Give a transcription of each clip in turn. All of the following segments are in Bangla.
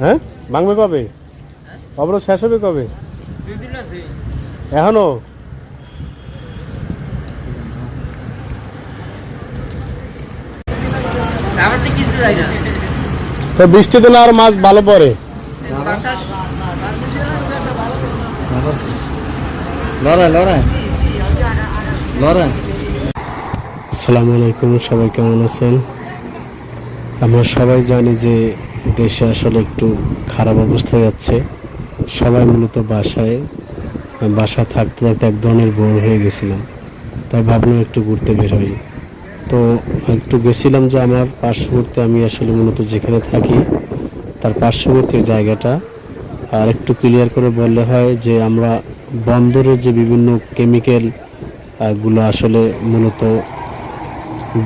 হ্যাঁ? ভাঙবে কবে? অবরোধ শেষ হবে কবে? এখনও? তো বৃষ্টি দিলে আর মাছ ভালো পড়ে? আসসালামু আলাইকুম সবাই কেমন আছেন? আমরা সবাই জানি যে দেশে আসলে একটু খারাপ অবস্থা যাচ্ছে। সবাই মূলত বাসায়, বাসা থাকতে থাকতে এক ধরনের বোর হয়ে গেছিলাম। তাই ভাবলাম একটু ঘুরতে বের হই। তো একটু গেছিলাম যে আমার পার্শ্ববর্তী, আমি আসলে মূলত যেখানে থাকি, তার পার্শ্ববর্তী জায়গাটা। আর একটু ক্লিয়ার করে বললে হয় যে আমরা বন্দরের যে বিভিন্ন কেমিক্যালগুলো আসলে মূলত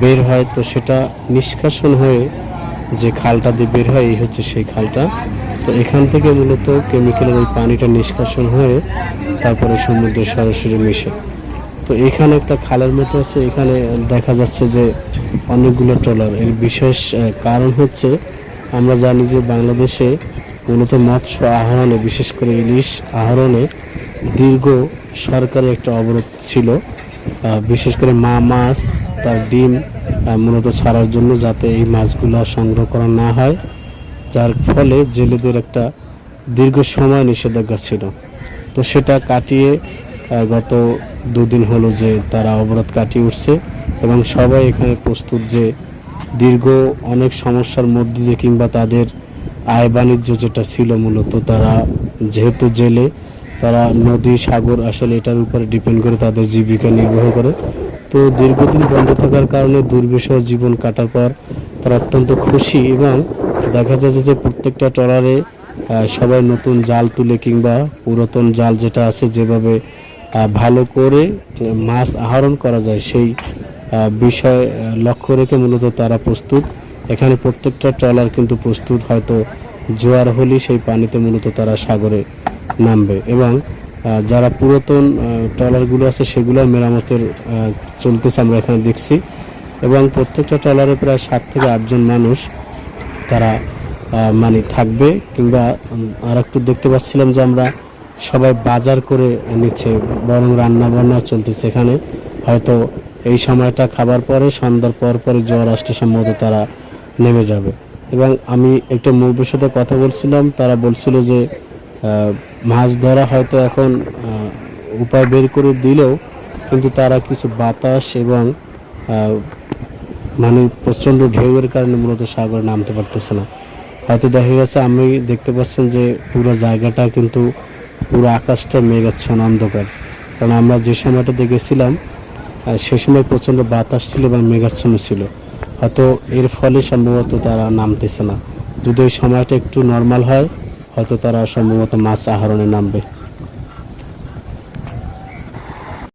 বের হয়, তো সেটা নিষ্কাশন হয়ে যে খালটা দিয়ে বের হয়, এই হচ্ছে সেই খালটা। তো এখান থেকে মূলত কেমিক্যালের ওই পানিটা নিষ্কাশন হয়ে তারপরে সমুদ্রে সরাসরি মিশে। তো এখানে একটা খালের মতো আছে, এখানে দেখা যাচ্ছে যে অনেকগুলো ট্রলার। এর বিশেষ কারণ হচ্ছে আমরা জানি যে বাংলাদেশে মূলত মৎস্য আহরণে, বিশেষ করে ইলিশ আহরণে দীর্ঘ সরকারের একটা অবরোধ ছিল। বিশেষ করে মা মাছ, তার ডিম মূলত ছাড়ার জন্য যাতে এই মাছগুলো সংগ্রহ করা না হয়। যার ফলে জেলেদের একটা দীর্ঘ সময় নিষেধাজ্ঞা ছিল। তো সেটা কাটিয়ে গত দুদিন হলো যে তারা অবরোধ কাটিয়ে উঠছে এবং সবাই এখানে প্রস্তুত যে দীর্ঘ অনেক সমস্যার মধ্যে দিয়ে কিংবা তাদের আয় বাণিজ্য যেটা ছিল মূলত, তারা যেহেতু জেলে তারা নদী, সাগর আসলে এটার উপরে ডিপেন্ড করে তাদের জীবিকা নির্বাহ করে। তো দীর্ঘদিন বন্ধ থাকার কারণে দুর্বিষহ জীবন কাটার পর তারা অত্যন্ত খুশি এবং দেখা যাচ্ছে যে প্রত্যেকটা ট্রলারে সবাই নতুন জাল তুলে কিংবা পুরাতন জাল যেটা আছে যেভাবে ভালো করে মাছ আহরণ করা যায়, সেই বিষয় লক্ষ্য রেখে মূলত তারা প্রস্তুত। এখানে প্রত্যেকটা ট্রলার কিন্তু প্রস্তুত, হয়তো জোয়ার হলে সেই পানিতে মূলত তারা সাগরে নামবে এবং যারা পুরাতন ট্রলারগুলো আছে সেগুলো মেরামতের চলতেছে আমরা এখানে দেখছি। এবং প্রত্যেকটা ট্রলারে প্রায় সাত থেকে আটজন মানুষ তারা মানে থাকবে কিংবা আর একটু দেখতে পাচ্ছিলাম যে আমরা সবাই বাজার করে নিচ্ছে, বরং রান্না বান্না চলতেছে এখানে। হয়তো এই সময়টা খাবার পরে, সন্ধ্যার পর পরে জ্বর আসতে সম্ভবত তারা নেমে যাবে। এবং আমি একটা মুরব্বীর সাথে কথা বলছিলাম, তারা বলছিল যে মাছ ধরা হয়তো এখন উপায় বের করে দিলেও কিন্তু তারা কিছু বাতাস এবং মানে প্রচণ্ড ঢেউয়ের কারণে মূলত সাগরে নামতে পারতেছে না। হয়তো দেখা গেছে আমি দেখতে পাচ্ছেন যে পুরো জায়গাটা কিন্তু পুরো আকাশটা মেঘাচ্ছন্ন অন্ধকার। কারণ আমরা যে সময়টাতে গেছিলাম আহ, সে সময় প্রচণ্ড বাতাস ছিল এবং মেঘাচ্ছন্ন ছিল। হয়তো এর ফলে সম্ভবত তারা নামতেছে না। যদি ওই সময়টা একটু নর্মাল হয় হয়তো তারা সম্ভবত মাছ আহরণে নামবে।